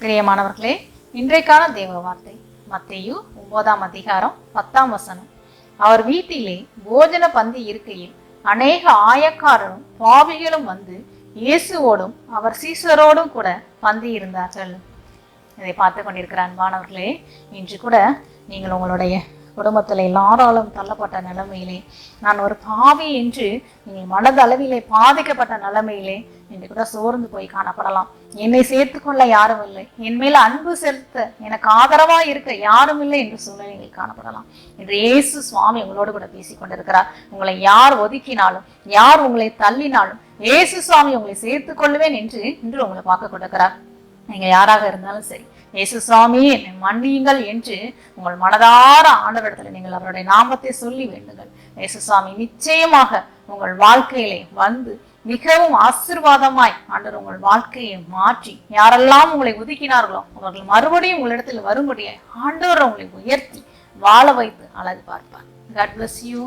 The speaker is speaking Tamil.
பிரியமானவர்களே இன்றைக்கான தேவ வார்த்தை மத்தையு ஒன்பதாம் அதிகாரம் பத்தாம் வசனம். அவர் வீட்டிலே போஜன பந்தி இருக்கையில் அநேக ஆயக்காரரும் பாவிகளும் வந்து இயேசுவோடும் அவர் சீசரோடும் கூட பந்தி இருந்தார்கள். இதை பார்த்து கொண்டிருக்கிற அன்பானவர்களே இன்று கூட நீங்கள் உங்களுடைய குடும்பத்தில் எல்லாராலும் தள்ளப்பட்ட நிலைமையிலே நான் ஒரு பாவி என்று நீங்கள் மனதளவிலே பாதிக்கப்பட்ட நிலைமையிலே என்று கூட சோர்ந்து போய் காணப்படலாம். என்னை சேர்த்துக்கொள்ள யாரும் இல்லை. என் மேல அன்பு செலுத்த எனக்கு ஆதரவா இருக்க யாரும் இல்லை என்று சூழ்நிலையில் காணப்படலாம். என்று இயேசு சுவாமி உங்களோடு கூட பேசிக்கொண்டிருக்கிறார் உங்களை யார் ஒதுக்கினாலும் யார் உங்களை தள்ளினாலும் இயேசு சுவாமி உங்களை சேர்த்து கொள்வேன் என்று இன்று உங்களை பார்க்க கொடுக்கிறார் நீங்க யாராக இருந்தாலும் சரி இயேசு சுவாமி என்னை மன்னியுங்கள் என்று உங்கள் மனதார ஆண்டவரிடத்தில் நீங்கள் அவருடைய நாமத்தை சொல்லி வேண்டுங்கள். இயேசு சுவாமி நிச்சயமாக உங்கள் வாழ்க்கையிலே வந்து மிகவும் ஆசிர்வாதமாய் ஆண்டவர் உங்கள் வாழ்க்கையை மாற்றி யாரெல்லாம் உங்களை ஒதுக்கினார்களோ அவர்கள் மறுபடியும் உங்களிடத்தில் வரும்படியாய் ஆண்டவர் உங்களை உயர்த்தி வாழ வைத்து அழகு பார்ப்பார். God bless you